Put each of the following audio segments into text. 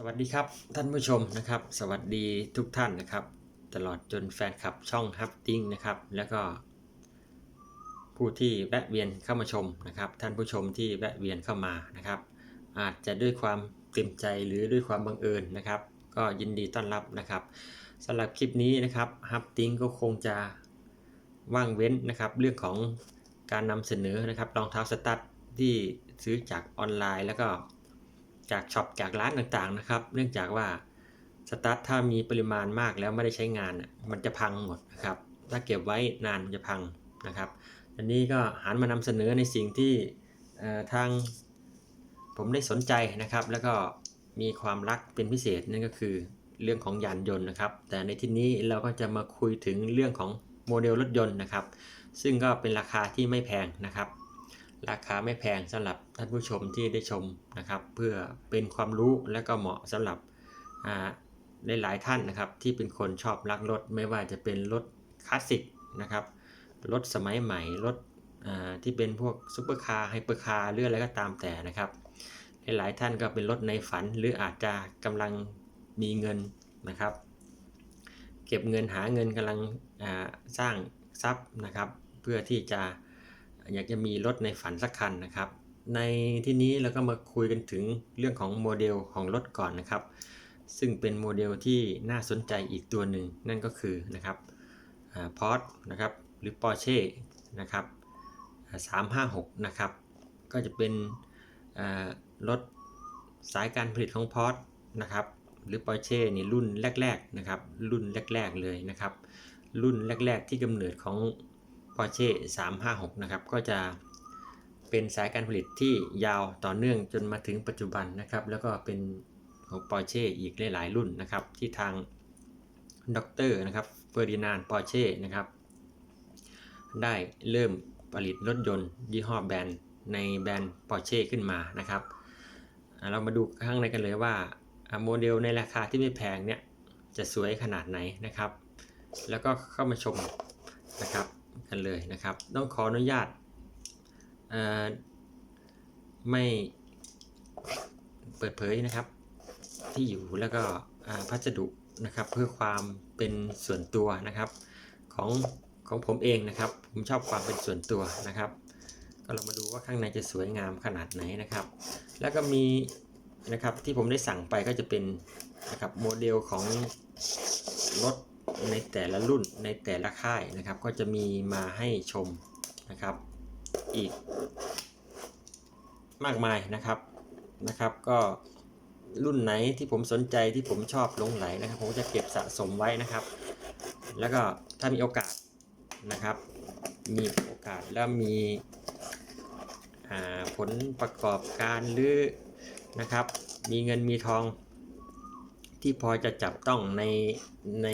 สวัสดีครับท่านผู้ชมนะครับ สวัสดีทุกท่านนะครับ ตลอดจนแฟนคลับช่องฮับติ้งนะครับ แล้วก็ผู้ที่แวะเวียนเข้ามาชมนะครับ ท่านผู้ชมที่แวะเวียนเข้ามานะครับ อาจจะด้วยความเต็มใจหรือด้วยความบังเอิญนะครับ ก็ยินดีต้อนรับนะครับสำหรับคลิปนี้นะครับฮับติ้งก็คงจะว่างเว้นนะครับ เรื่องของการนำเสนอนะครับรองเท้าสตั๊ดที่ซื้อจากออนไลน์แล้วก็ จากช็อปจากร้านต่างๆนะครับ เนื่องจากว่าสตั๊ดถ้ามีปริมาณมากแล้วไม่ได้ใช้งานมันจะพังหมดนะครับ ถ้าเก็บไว้นานมันจะพังนะครับอันนี้ก็หันมานำเสนอในสิ่งที่ทางผมได้สนใจนะครับ แล้วก็มีความรักเป็นพิเศษนั่นก็คือเรื่องของยานยนต์นะครับ แต่ในที่นี้เราก็จะมาคุยถึงเรื่องของโมเดลรถยนต์นะครับ ซึ่งก็เป็นราคาที่ไม่แพงนะครับ ราคาไม่แพงสำหรับท่านผู้ชมที่ได้ชมนะครับ เพื่อเป็นความรู้และก็เหมาะสำหรับอ่าหลายๆท่านนะครับ ที่เป็นคนชอบรักรถไม่ว่าจะเป็นรถคลาสสิกนะครับรถสมัยใหม่รถที่เป็นพวกซุปเปอร์คาร์ไฮเปอร์คาร์หรืออะไรก็ตามแต่นะครับ หลายๆท่านก็เป็นรถในฝัน หรืออาจจะกำลังมีเงินนะครับ เก็บเงินหาเงินกำลังสร้างทรัพย์นะครับ เพื่อที่จะ อยากจะมีรถในฝันสักคันนะครับ ในที่นี้เราก็มาคุยกันถึงเรื่องของโมเดลของรถก่อนนะครับ ซึ่งเป็นโมเดลที่น่าสนใจอีกตัวหนึ่งนั่นก็คือนะครับพอร์ตนะครับหรือ Porsche นะครับ356 นะครับ ก็จะเป็นรถสายการผลิตของพอร์ตนะครับหรือ Porsche นี่รุ่นแรก ๆ นะครับ รุ่นแรก ๆ เลยนะครับ รุ่นแรก ๆ ที่กำเนิดของ Porsche 356 นะครับ ก็จะเป็นสายการผลิตที่ยาวต่อเนื่องจนมาถึงปัจจุบันนะครับ แล้วก็เป็นของ Porsche อีกหลาย ๆ รุ่นนะครับ ที่ทางดรนะครับเฟอร์ดินานด์ปอร์เช่นะครับ ได้เริ่มผลิตรถยนต์ยี่ห้อแบรนด์ในแบรนด์ Porsche ขึ้นมานะครับ เรามาดูข้างในกันเลยว่าอ่าโมเดลในราคาที่ไม่แพงเนี่ยจะสวยขนาดไหนนะครับ แล้วก็เข้ามาชมนะครับ กันเลยนะครับ ต้องขออนุญาตไม่เปิดเผยนะครับ ที่อยู่แล้วก็พัสดุนะครับ เพื่อความเป็นส่วนตัวนะครับของของผมเองนะครับ ผมชอบความเป็นส่วนตัวนะครับก็เรามาดูว่าข้างในจะสวยงามขนาดไหนนะครับ แล้วก็มีนะครับที่ผมได้สั่งไปก็จะเป็นนะครับโมเดลของรถ ในแต่ละรุ่นในแต่ละค่ายนะครับ ก็จะมีมาให้ชมนะครับ อีก มากมายนะครับนะครับ ก็รุ่นไหนที่ผมสนใจที่ผมชอบลงไหลนะครับ ผมจะเก็บสะสมไว้นะครับ แล้วก็ถ้ามีโอกาสนะครับ มีโอกาสแล้วมีผลประกอบการหรือนะครับ มีเงินมีทอง ที่พอจะจับต้องในใน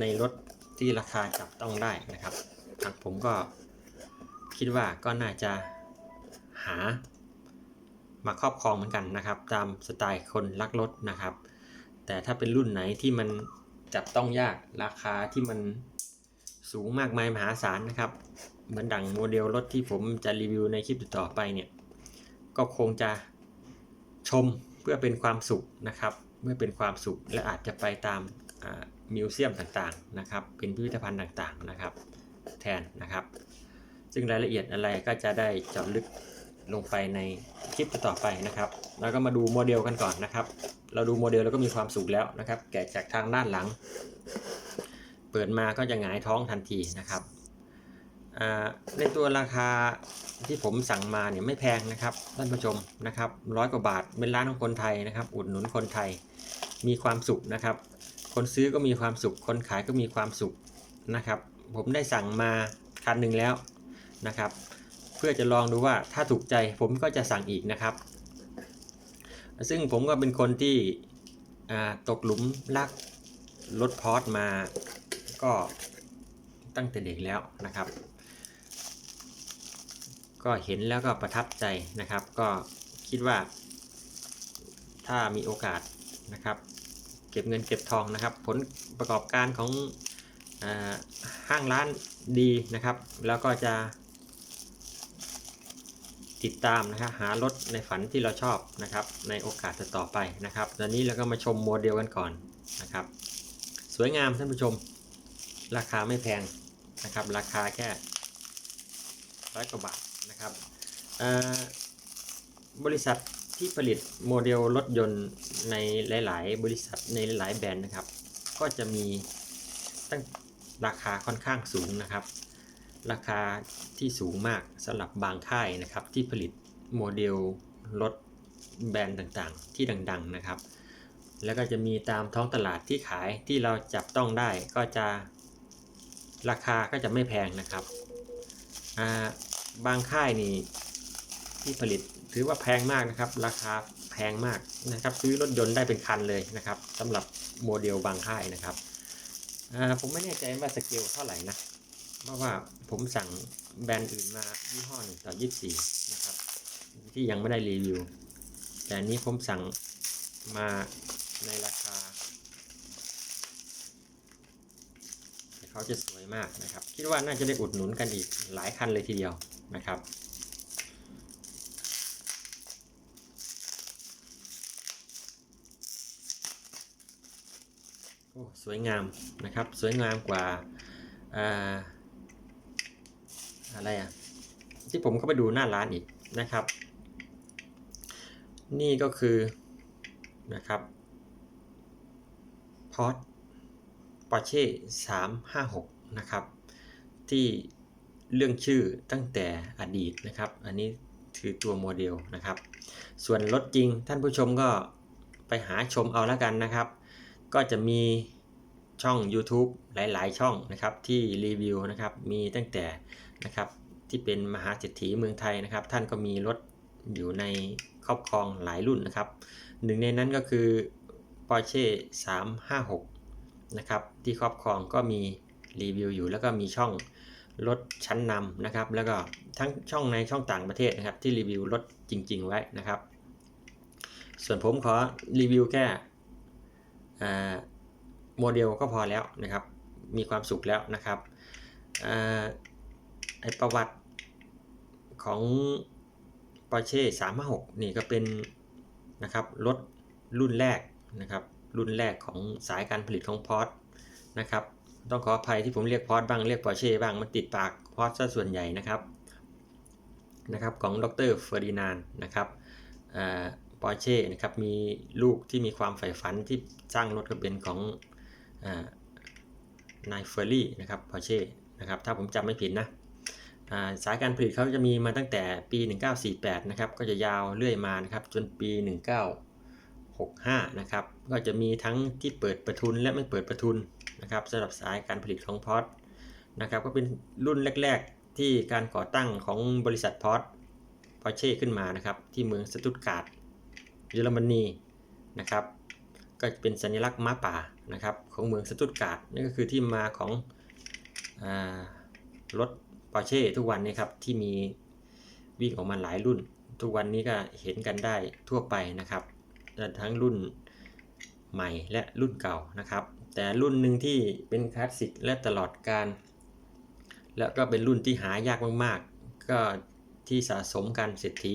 ในรถที่ราคาจับต้องได้นะครับทางผมก็คิดว่าก็น่าจะหามาครอบครองเหมือนกันนะครับ ตามสไตล์คนรักรถนะครับ แต่ถ้าเป็นรุ่นไหนที่มันจับต้องยากราคาที่มันสูงมากมายมหาศาลนะครับเหมือนดังโมเดลรถที่ผมจะรีวิวในคลิปต่อไปเนี่ยก็คงจะชมเพื่อเป็นความสุขนะครับ เมื่อเป็นความสุขและอาจจะไปตามมิวเซียมต่างๆนะครับ เป็นพิพิธภัณฑ์ต่างๆนะครับ แทนนะครับ ซึ่งรายละเอียดอะไรก็จะได้เจาะลึกลงไปในคลิปต่อไปนะครับ แล้วก็มาดูโมเดลกันก่อนนะครับ เราดูโมเดลแล้วก็มีความสุขแล้วนะครับ แกะจากทางด้านหลัง เปิดมาก็จะหงายท้องทันทีนะครับในตัวราคาที่ผมสั่งมาเนี่ยไม่แพงนะครับท่านผู้ชมนะครับร้อยกว่าบาทเป็นร้านของคนไทยนะครับ อุดหนุนคนไทย มีความสุขนะครับ คนซื้อก็มีความสุข คนขายก็มีความสุขนะครับ ผมได้สั่งมาคันหนึ่งแล้วนะครับ เพื่อจะลองดูว่าถ้าถูกใจผมก็จะสั่งอีกนะครับ ซึ่งผมก็เป็นคนที่ตกหลุมรักรถพอร์ตมาก็ตั้งแต่เด็กแล้วนะครับ ก็เห็นแล้วก็ประทับใจนะครับ ก็คิดว่าถ้ามีโอกาส นะครับ เก็บเงินเก็บทองนะครับ ผลประกอบการของอห้างร้านดีนะครับ แล้วก็จะ ติดตามนะครับหารถในฝันที่เราชอบนะครับ ในโอกาสต่อไปนะครับตอนนี้เราก็มาชมโมเดลกันก่อนนะครับ สวยงามท่านผู้ชม ราคาไม่แพงนะครับ ราคาแค่ร้อยกว่าบาทนะครับบริษัท ที่ผลิตโมเดลรถยนต์ในหลาย ๆ บริษัทในหลายๆแบรนด์นะครับ ก็จะมีตั้งราคาค่อนข้างสูงนะครับ ราคาที่สูงมากสำหรับบางค่ายนะครับ ที่ผลิตโมเดลรถแบรนด์ต่างๆ ที่ดัง ๆ นะครับ แล้วก็จะมีตามท้องตลาดที่ขายที่เราจับต้องได้ก็จะราคาก็จะไม่แพงนะครับาบางค่ายนี่ที่ผลิต ถือว่าแพงมากนะครับ ราคาแพงมากนะครับ ซื้อรถยนต์ได้เป็นคันเลยนะครับสำหรับโมเดลบางค่ายนะครับผมไม่แน่ใจว่าสเกลเท่าไหร่นะเพราะว่าผมสั่งแบรนด์อื่นมายี่ห้อหนึ่งต่อยี่สี่นะครับ ที่ยังไม่ได้รีวิว แต่นนี้ผมสั่งมาในราคาแต่เขาจะสวยมากนะครับ คิดว่าน่าจะได้อุดหนุนกันอีกหลายคันเลยทีเดียวนะครับ สวยงามนะครับ สวยงามกว่าอาอะไรอะที่ผมเข้าไปดูหน้าร้านอีกนะครับ นี่ก็คือนะครับพอร์ตปอร์เช่356 นะครับ ที่เรื่องชื่อตั้งแต่อดีตนะครับ อันนี้คือตัวโมเดลนะครับ ส่วนรถจริงท่านผู้ชมก็ไปหาชมเอาแล้วกันนะครับ ก็จะมี ช่อง YouTube หลาย ๆ ช่องนะครับที่รีวิวนะครับมีตั้งแต่นะครับที่เป็นมหาเศรษฐีเมืองไทยนะครับ ท่านก็มีรถอยู่ในครอบครองหลายรุ่นนะครับหนึ่งในนั้นก็คือ Porsche 356 นะครับที่ครอบครองก็มีรีวิวอยู่ แล้วก็มีช่องรถชั้นนำนะครับ แล้วก็ทั้งช่องในช่องต่างประเทศนะครับ ที่รีวิวรถจริง ๆ ไว้นะครับ ส่วนผมขอรีวิวแค่อ่า โมเดลก็พอแล้วนะครับ มีความสุขแล้วนะครับอาไอประวัติของ Porsche 356นี่ก็เป็นนะครับรถรุ่นแรกนะครับ รุ่นแรกของสายการผลิตของพอร์นะครับ ต้องขออภัยที่ผมเรียกพอร์บ้างเรียก Porsche บ้างมันติดปากพอร์ซะส่วนใหญ่นะครับนะครับของดรเฟอร์ดินานนะครับปอร์เช่นะครับมีลูกที่มีความใฝ่ฝันที่สร้างรถก็เป็นของ นายเฟอร์รี่นะครับพอเช่นะครับถ้าผมจำไม่ผิดนะสายการผลิตเขาจะมีมาตั้งแต่ปี 1948 นะครับ ก็จะยาวเรื่อยมานะครับ จนปี 1965 นะครับ ก็จะมีทั้งที่เปิดประทุนและไม่เปิดประทุนนะครับสำหรับสายการผลิตของพอร์ตนะครับ ก็เป็นรุ่นแรก ๆ ที่การก่อตั้งของบริษัทพอร์ตพอเช่ขึ้นมานะครับ ที่เมืองสตุตการ์ดเยอรมนีนะครับ ก็เป็นสัญลักษณ์ม้าป่านะครับของเมืองสตุตการ์ดนี่ก็คือที่มาของรถปอร์เช่ทุกวันนี้ครับที่มีวิ่งออกมาหลายรุ่น ทุกวันนี้ก็เห็นกันได้ทั่วไปนะครับทั้งรุ่นใหม่และรุ่นเก่านะครับ แต่รุ่นหนึ่งที่เป็นคลาสสิกและตลอดการ แล้วก็เป็นรุ่นที่หายากมากๆ ก็ที่สะสมกันเศรษฐี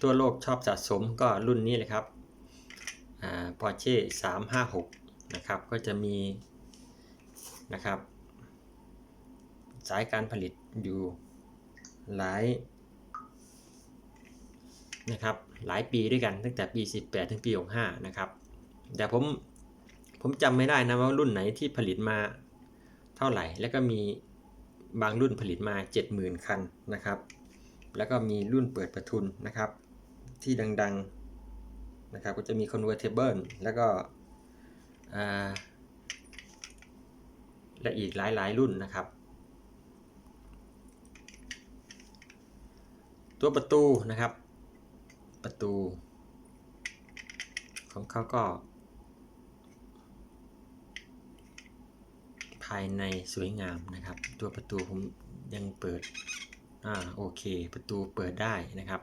ทั่วโลกชอบสะสมก็รุ่นนี้เลยครับ ปอร์เช่356นะครับ ก็จะมีนะครับ สายการผลิตอยู่หลายนะครับหลายปีด้วยกันตั้งแต่ปี 18 ถึงปี 65 นะครับ แต่ผมผมจำไม่ได้นะว่ารุ่นไหนที่ผลิตมาเท่าไหร่ แล้วก็มีบางรุ่นผลิตมา 70,000 คันนะครับ แล้วก็มีรุ่นเปิดประทุนนะครับ ที่ดังๆ นะครับก็จะมี convertible แล้วก็และอีกหลายๆ รุ่นนะครับ ตัวประตูนะครับ ประตู ของเขาก็ ภายในสวยงามนะครับ ตัวประตูผมยังเปิดอ่าโอเค ประตูเปิดได้นะครับ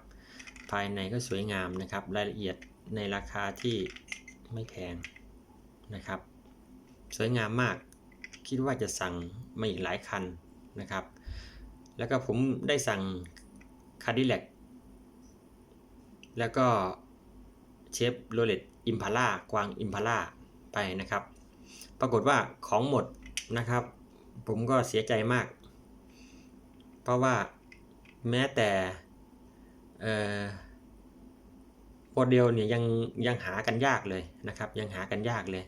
ภายในก็สวยงามนะครับ รายละเอียด ในราคาที่ไม่แพงนะครับ สวยงามมาก คิดว่าจะสั่งมาอีกหลายคันนะครับ แล้วก็ผมได้สั่ง Cadillac แล้วก็เชฟโรเลตอิมพาร่ากวางอิมพาร่าไปนะครับ ปรากฏว่าของหมดนะครับ ผมก็เสียใจมาก เพราะว่าแม้แต่เอ่อ โมเดลเนี่ยยังยังหากันยากเลยนะครับ ยังหากันยากเลย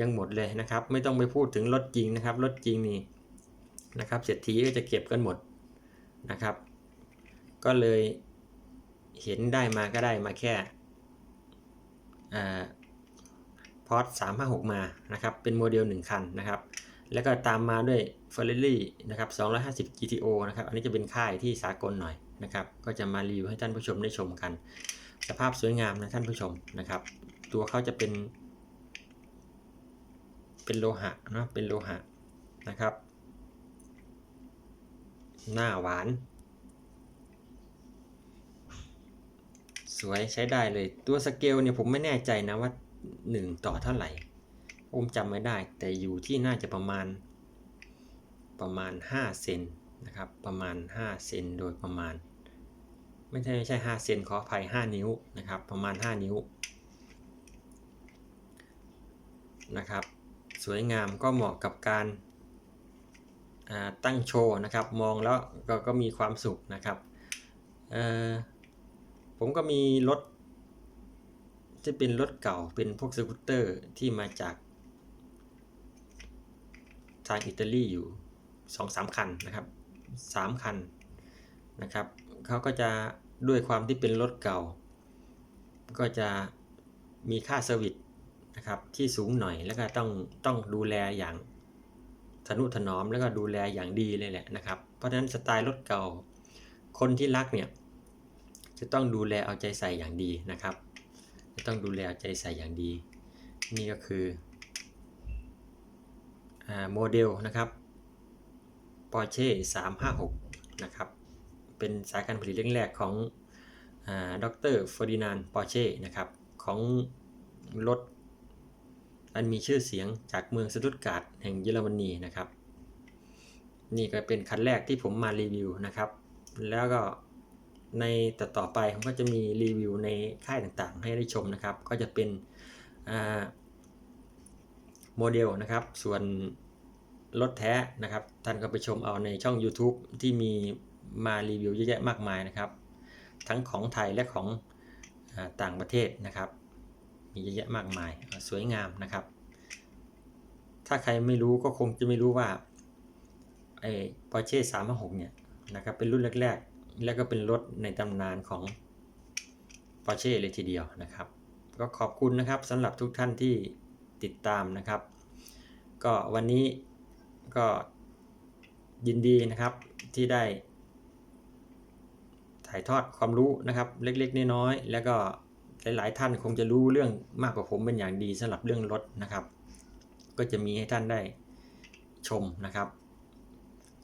ยังหมดเลยนะครับ ไม่ต้องไปพูดถึงรถจริงนะครับรถจริงนี่นะครับเศรษฐีก็จะเก็บกันหมดนะครับ ก็เลยเห็นได้มาก็ได้มาแค่พอร์ตสามห้าหกมานะครับ เป็นโมเดล 1 คันนะครับ แล้วก็ตามมาด้วย Ferrari นะครับ250 GTO นะครับ อันนี้จะเป็นค่ายที่สากลหน่อยนะครับ ก็จะมารีวิวให้ท่านผู้ชมได้ชมกัน สภาพสวยงามนะท่านผู้ชมนะครับ ตัวเขาจะเป็น เป็นโลหะเนาะเป็นโลหะนะครับ หน้าหวาน สวยใช้ได้เลยตัวสเกลเนี่ยผมไม่แน่ใจนะว่า 1 ต่อเท่าไหร่ ผมจำไม่ได้ แต่อยู่ที่น่าจะประมาณประมาณ 5 เซนนะครับ ประมาณ 5 เซนโดยประมาณ ไม่ใช่ไม่ใช่5เซนขออภัย5นิ้วนะครับ ประมาณ 5 นิ้วนะครับ สวยงามก็เหมาะกับการตั้งโชว์นะครับ มองแล้วก็ก็มีความสุขนะครับผมก็มีรถที่เป็นรถเก่าเป็นพวกสกูตเตอร์ที่มาจากทางอิตาลีอยู่สองสามคันนะครับสามคันนะครับ เขาก็จะด้วยความที่เป็นรถเก่า ก็จะมีค่าเซอร์วิสนะครับที่สูงหน่อยแล้วก็ต้องต้องดูแลอย่างทนุถนอมแล้วก็ดูแลอย่างดีเลยแหละนะครับ เพราะฉะนั้นสไตล์รถเก่า คนที่รักเนี่ยจะต้องดูแลเอาใจใส่อย่างดีนะครับ จะต้องดูแลเอาใจใส่อย่างดี นี่ก็คือโมเดลนะครับ Porsche 356 นะครับ เป็นสายการผลิตแรกๆของดรเฟอร์ดินานปอร์เช่นะครับของรถอันมีชื่อเสียงจากเมืองสตุตการ์ดแห่งเยอรมนีนะครับ นี่ก็เป็นคันแรกที่ผมมารีวิวนะครับ แล้วก็ในต่อต่อไปผมก็จะมีรีวิวในค่ายต่างๆ ให้ได้ชมนะครับ ก็จะเป็นโมเดลนะครับ ส่วนรถแท้นะครับ ท่านก็ไปชมเอาในช่อง YouTube ที่มี มารีวิวเยอะแยะมากมายนะครับ ทั้งของไทยและของอต่างประเทศนะครับ มีเยอะแยะมากมายสวยงามนะครับ ถ้าใครไม่รู้ก็คงจะไม่รู้ว่าไอ้ Porsche 356เนี่ยนะครับเป็นรุ่นแรก ๆ แล้วก็เป็นรถในตำนานของ Porsche เลยทีเดียวนะครับ ก็ขอบคุณนะครับสำหรับทุกท่านที่ติดตามนะครับ ก็วันนี้ก็ยินดีนะครับที่ได้ ถ่ายทอดความรู้นะครับ เล็กๆน้อยๆแล้วก็หลายๆท่านคงจะรู้เรื่องมากกว่าผมเป็นอย่างดีสำหรับเรื่องรถนะครับ ก็จะมีให้ท่านได้ชมนะครับ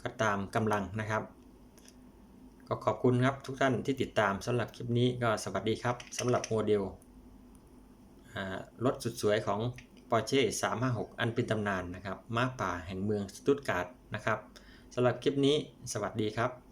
ก็ตามกำลังนะครับ ก็ขอบคุณครับทุกท่านที่ติดตามสำหรับคลิปนี้ก็สวัสดีครับสำหรับโมเดลรถสุดสวยของ Porsche 356 อันเป็นตำนานนะครับ ม้าป่าแห่งเมืองสตุตการ์ดนะครับสำหรับคลิปนี้สวัสดีครับ